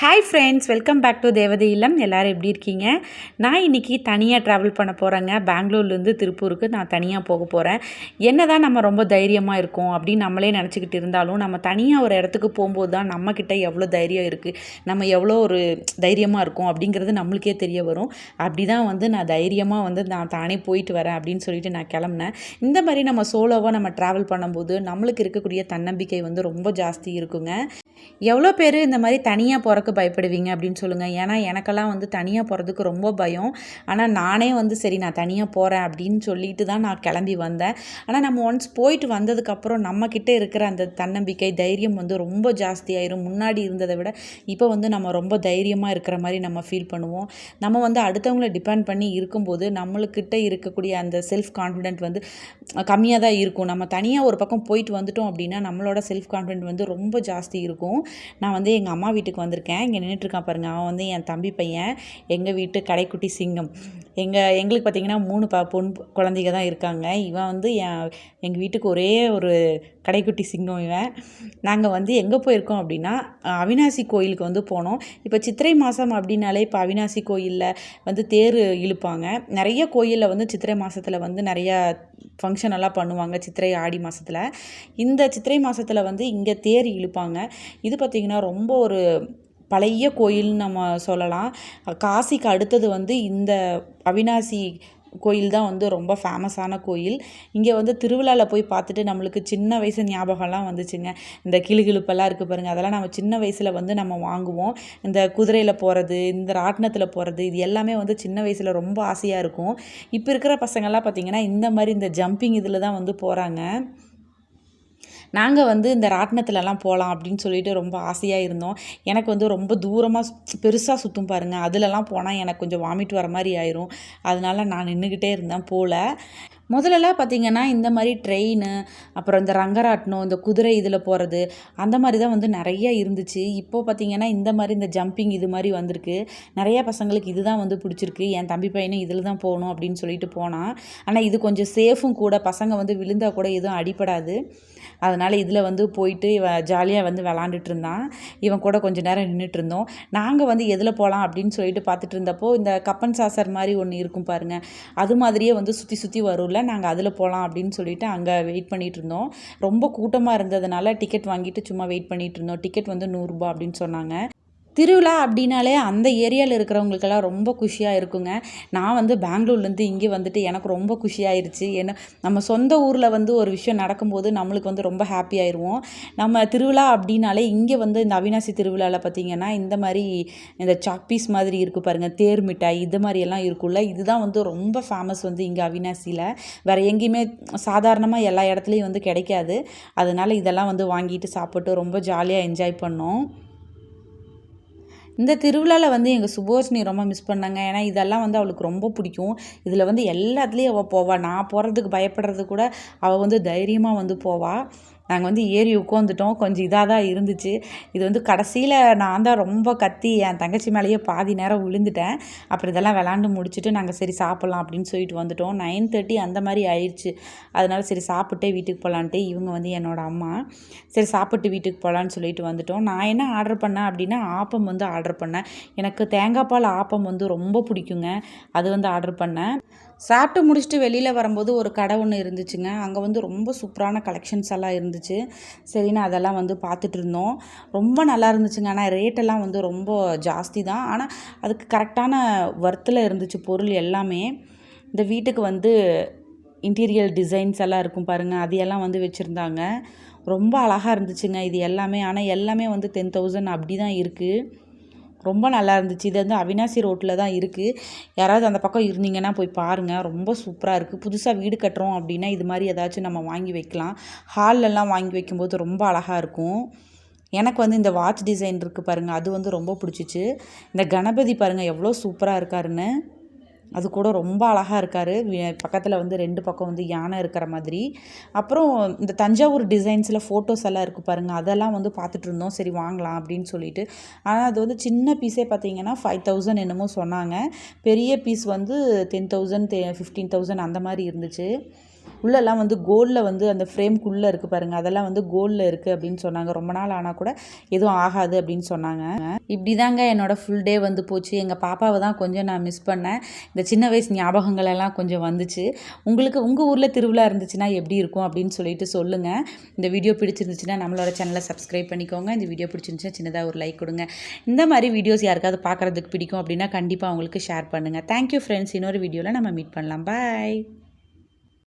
Hi friends welcome back to Devathai Illam எல்லோரும் எப்படி இருக்கீங்க? நான் இன்றைக்கி தனியாக ட்ராவல் பண்ண போகிறேங்க பெங்களூர்லேருந்து திருப்பூருக்கு நான் தனியாக போக போகிறேன் என்ன தான் நம்ம ரொம்ப தைரியமாக இருக்கோம் அப்படின்னு நம்மளே நினச்சிக்கிட்டு இருந்தாலும் நம்ம தனியாக ஒரு இடத்துக்கு போகும்போது தான் நம்மக்கிட்ட எவ்வளோ தைரியம் இருக்குது நம்ம எவ்வளோ ஒரு தைரியமாக இருக்கோம் அப்படிங்கிறது நம்மளுக்கே தெரிய வரும். அப்படி தான் வந்து நான் தைரியமாக வந்து நான் தானே போயிட்டு வரேன் அப்படின்னு சொல்லிட்டு நான் கிளம்புனேன். இந்த மாதிரி நம்ம சோலோவாக நம்ம ட்ராவல் பண்ணும்போது நம்மளுக்கு இருக்கக்கூடிய தன்னம்பிக்கை வந்து ரொம்ப ஜாஸ்தி இருக்குங்க. எவ்வளோ பேர் இந்த மாதிரி தனியாக போகிறக்கு பயப்படுவீங்க அப்படின்னு சொல்லுங்கள் ஏன்னா எனக்கெல்லாம் வந்து தனியாக போகிறதுக்கு ரொம்ப பயம். ஆனால் நானே வந்து சரி நான் தனியாக போகிறேன் அப்படின்னு சொல்லிட்டு தான் நான் கிளம்பி வந்தேன். ஆனால் நம்ம ஒன்ஸ் போயிட்டு வந்ததுக்கப்புறம் நம்மக்கிட்ட இருக்கிற அந்த தன்னம்பிக்கை தைரியம் வந்து ரொம்ப ஜாஸ்தியாயிரும். முன்னாடி இருந்ததை விட இப்போ வந்து நம்ம ரொம்ப தைரியமாக இருக்கிற மாதிரி நம்ம ஃபீல் பண்ணுவோம். நம்ம வந்து அடுத்தவங்களை டிபெண்ட் பண்ணி இருக்கும்போது நம்மளுக்கிட்ட இருக்கக்கூடிய அந்த செல்ஃப் கான்ஃபிடென்ட் வந்து கம்மியாக தான் இருக்கும். நம்ம தனியாக ஒரு பக்கம் போயிட்டு வந்துட்டோம் அப்படின்னா நம்மளோட செல்ஃப் கான்ஃபிடென்ட் வந்து ரொம்ப ஜாஸ்தி இருக்கும். நான் வந்து எங்கள் அம்மா வீட்டுக்கு வந்திருக்கேன். இங்கே நின்றுட்டுருக்கான் பாருங்கள் அவன் வந்து என் தம்பி பையன். எங்கள் வீட்டு கடைக்குட்டி சிங்கம். எங்கள் எங்களுக்கு பார்த்திங்கன்னா மூணு ப பொன் குழந்தைங்க தான் இருக்காங்க. இவன் வந்து என் எங்கள் வீட்டுக்கு ஒரே ஒரு கடைக்குட்டி சிங்கம் இவன். நாங்கள் வந்து எங்கே போயிருக்கோம் அப்படின்னா அவினாசி கோயிலுக்கு வந்து போனோம். இப்போ சித்திரை மாதம் அப்படின்னாலே இப்போ அவினாசி கோயிலில் வந்து தேர் இழுப்பாங்க. நிறைய கோயிலில் வந்து சித்திரை மாதத்தில் வந்து நிறையா ஃபங்க்ஷன் எல்லாம் பண்ணுவாங்க சித்திரை ஆடி மாதத்தில் இந்த சித்திரை மாதத்தில் வந்து இங்கே தேர் இழுப்பாங்க. இது பார்த்திங்கன்னா ரொம்ப ஒரு பழைய கோயில்னு நம்ம சொல்லலாம். காசிக்கு அடுத்தது வந்து இந்த அவினாசி கோயில் தான் வந்து ரொம்ப ஃபேமஸான கோயில். இங்கே வந்து திருவிழாவில் போய் பார்த்துட்டு நம்மளுக்கு சின்ன வயசு ஞாபகம்லாம் வந்துச்சுங்க. இந்த கிளுகிழுப்பெல்லாம் இருக்குது பாருங்கள் அதெல்லாம் நம்ம சின்ன வயசில் வந்து நம்ம வாங்குவோம். இந்த குதிரையில் போகிறது இந்த ராட்டினத்தில் போகிறது இது எல்லாமே வந்து சின்ன வயசில் ரொம்ப ஆசையாக இருக்கும். இப்போ இருக்கிற பசங்கள்லாம் பார்த்திங்கன்னா இந்த மாதிரி இந்த ஜம்பிங் இதில் தான் வந்து போகிறாங்க நாங்கள் வந்து இந்த ராட்டினத்துலலாம் போகலாம் அப்படின்னு சொல்லிட்டு ரொம்ப ஆசையாக இருந்தோம். எனக்கு வந்து ரொம்ப தூரமாக பெருசாக சுற்றும் பாருங்கள் அதிலலாம் போனால் எனக்கு கொஞ்சம் வாமிட் வர மாதிரி ஆயிரும். அதனால நான் நின்றுக்கிட்டே இருந்தேன். போகல முதல்லலாம் பார்த்திங்கன்னா இந்த மாதிரி ட்ரெயின் அப்புறம் இந்த ரங்கராட்டினம் இந்த குதிரை இதில் போகிறது அந்த மாதிரி தான் வந்து நிறைய இருந்துச்சு. இப்போது பார்த்திங்கன்னா இந்த மாதிரி இந்த ஜம்பிங் இது மாதிரி வந்திருக்கு. நிறைய பசங்களுக்கு இது தான் வந்து பிடிச்சிருக்கு. என் தம்பி பையனும் இதில் தான் போகணும் அப்படின்னு சொல்லிட்டு போனான். ஆனால் இது கொஞ்சம் சேஃபும் கூட பசங்க வந்து விழுந்தால் கூட எதுவும் அடிப்படாது அதனால் இதில் வந்து போயிட்டு இவன் ஜாலியாக வந்து விளாண்டுட்டு இருந்தான். இவன் கூட கொஞ்சம் நேரம் நின்றுட்டு இருந்தோம். நாங்கள் வந்து எதில் போகலாம் அப்படின்னு சொல்லிட்டு பார்த்துட்டு இருந்தப்போ இந்த கப்பன் சாசர் மாதிரி ஒன்று இருக்கும் பாருங்கள் அது மாதிரியே வந்து சுற்றி சுற்றி வரும்ல? நாங்கள் அதில் போகலாம் அப்படின்னு சொல்லிட்டு அங்கே வெயிட் பண்ணிகிட்டு இருந்தோம். ரொம்ப கூட்டமாக இருந்ததுனால டிக்கெட் வாங்கிட்டு சும்மா வெயிட் பண்ணிகிட்டு இருந்தோம். டிக்கெட் வந்து நூறுரூபா அப்படின்னு சொன்னாங்க. திருவிழா அப்படின்னாலே அந்த ஏரியாவில் இருக்கிறவங்களுக்கெல்லாம் ரொம்ப குஷியாக இருக்குங்க. நான் வந்து பெங்களூர்லேருந்து இங்கே வந்துட்டு எனக்கு ரொம்ப குஷியாயிருச்சு. ஏன்னா நம்ம சொந்த ஊரில் வந்து ஒரு விஷயம் நடக்கும்போது நம்மளுக்கு வந்து ரொம்ப ஹாப்பி ஆயிடுவோம் நம்ம திருவிழா அப்படின்னாலே இங்கே வந்து இந்த அவினாசி திருவிழாவில் பார்த்திங்கன்னா இந்த மாதிரி இந்த சாக்பீஸ் மாதிரி இருக்குது பாருங்கள் தேர் மிட்டாய் இது மாதிரியெல்லாம் இருக்கும்ல. இதுதான் வந்து ரொம்ப ஃபேமஸ் வந்து இங்கே அவினாசியில். வேறு எங்கேயுமே சாதாரணமாக எல்லா இடத்துலையும் வந்து கிடைக்காது. அதனால் இதெல்லாம் வந்து வாங்கிட்டு சாப்பிட்டு ரொம்ப ஜாலியாக என்ஜாய் பண்ணோம். இந்த திருவிழாவில் வந்து எங்கள் சுபோஷினி ரொம்ப மிஸ் பண்ணாங்க. ஏன்னா இதெல்லாம் வந்து அவளுக்கு ரொம்ப பிடிக்கும். இதில் வந்து எல்லாத்துலேயும் அவள் போவாள் நான் போகிறதுக்கு பயப்படுறது கூட அவள் வந்து தைரியமாக வந்து போவாள் நாங்கள் வந்து ஏறி உட்காந்துட்டோம் கொஞ்சம் இதாக தான் இருந்துச்சு. இது வந்து கடைசியில் நான் தான் ரொம்ப கத்தி என் தங்கச்சி மேலேயே பாதி நேரம் விழுந்துட்டேன். அப்புறம் இதெல்லாம் விளாண்டு முடிச்சுட்டு நாங்கள் சரி சாப்பிட்லாம் அப்படின்னு சொல்லிட்டு வந்துட்டோம். நைன் தேர்ட்டி அந்த மாதிரி ஆயிடுச்சு. அதனால சரி சாப்பிட்டே வீட்டுக்கு போகலான்ட்டு இவங்க வந்து என்னோடய அம்மா. சரி சாப்பிட்டு வீட்டுக்கு போகலான்னு சொல்லிட்டு வந்துட்டோம். நான் என்ன ஆர்டர் பண்ணேன் அப்படின்னா ஆப்பம் வந்து ஆர்டர் பண்ணேன். எனக்கு தேங்காய் பால் ஆப்பம் வந்து ரொம்ப பிடிக்குங்க. அது வந்து ஆர்டர் பண்ணேன். சாப்பிட்டு முடிச்சுட்டு வெளியில் வரும்போது ஒரு கடை ஒன்று இருந்துச்சுங்க. அங்கே வந்து ரொம்ப சூப்பரான கலெக்ஷன்ஸ் எல்லாம் இருந்துச்சு. சரின்னு அதெல்லாம் வந்து பார்த்துட்டு இருந்தோம். ரொம்ப நல்லா இருந்துச்சுங்க. ஆனால் ரேட்டெல்லாம் வந்து ரொம்ப ஜாஸ்தி தான். ஆனால் அதுக்கு கரெக்டான ஒர்த்தில் இருந்துச்சு பொருள் எல்லாமே. இந்த வீட்டுக்கு வந்து இன்டீரியல் டிசைன்ஸ் எல்லாம் இருக்கும் பாருங்கள் அதையெல்லாம் வந்து வச்சுருந்தாங்க. ரொம்ப அழகாக இருந்துச்சுங்க இது எல்லாமே. ஆனால் எல்லாமே வந்து டென் தௌசண்ட் அப்படி தான் இருக்குது ரொம்ப நல்லா இருந்துச்சு. இது வந்து அவினாசி ரோட்டில் தான் இருக்குது யாராவது அந்த பக்கம் இருந்தீங்கன்னா போய் பாருங்கள் ரொம்ப சூப்பராக இருக்குது புதுசாக வீடு கட்டுறோம் அப்படின்னா இது மாதிரி ஏதாச்சும் நம்ம வாங்கி வைக்கலாம். ஹால்லெல்லாம் வாங்கி வைக்கும்போது ரொம்ப அழகாக இருக்கும். எனக்கு வந்து இந்த வாட்ச் டிசைன் இருக்குது பாருங்கள் அது வந்து ரொம்ப பிடிச்சிச்சு. இந்த கணபதி பாருங்கள் எவ்வளோ சூப்பராக இருக்காருன்னு. அது கூட ரொம்ப அழகாக இருக்கார். பக்கத்தில் வந்து ரெண்டு பக்கம் வந்து யானை இருக்கிற மாதிரி. அப்புறம் இந்த தஞ்சாவூர் டிசைன்ஸில் ஃபோட்டோஸ் எல்லாம் இருக்குது பாருங்கள் அதெல்லாம் வந்து பார்த்துட்டு இருந்தோம். சரி வாங்கலாம் அப்படின்னு சொல்லிட்டு. ஆனால் அது வந்து சின்ன பீஸே பார்த்தீங்கன்னா ஃபைவ் தௌசண்ட் என்னமோ சொன்னாங்க. பெரிய பீஸ் வந்து டென் தௌசண்ட் ஃபிஃப்டீன் தௌசண்ட் அந்த மாதிரி இருந்துச்சு. உள்ளெல்லாம் வந்து கோல்டில் வந்து அந்த ஃப்ரேம்குள்ளே இருக்குது பாருங்கள் அதெல்லாம் வந்து கோல்டில் இருக்குது அப்படின்னு சொன்னாங்க. ரொம்ப நாள் ஆனால் கூட எதுவும் ஆகாது அப்படின்னு சொன்னாங்க. இப்படி தாங்க என்னோடய ஃபுல் டே வந்து போச்சு. எங்கள் பாப்பாவை தான் கொஞ்சம் நான் மிஸ் பண்ணேன். இந்த சின்ன வயசு ஞாபகங்கள் எல்லாம் கொஞ்சம் வந்துச்சு. உங்களுக்கு உங்கள் ஊரில் திருவிழா இருந்துச்சுன்னா எப்படி இருக்கும் அப்படின்னு சொல்லிட்டு சொல்லுங்கள் இந்த வீடியோ பிடிச்சிருந்துச்சுன்னா நம்மளோட சேனலை சப்ஸ்கிரைப் பண்ணிக்கோங்க. இந்த வீடியோ பிடிச்சிருந்துச்சுன்னா சின்னதாக ஒரு லைக் கொடுங்க. இந்த மாதிரி வீடியோஸ் யாருக்காவது பார்க்குறதுக்கு பிடிக்கும் அப்படின்னா கண்டிப்பாக அவங்களுக்கு ஷேர் பண்ணுங்கள் தேங்க்யூ ஃப்ரெண்ட்ஸ் இன்னொரு வீடியோவில் நம்ம மீட் பண்ணலாம். பாய்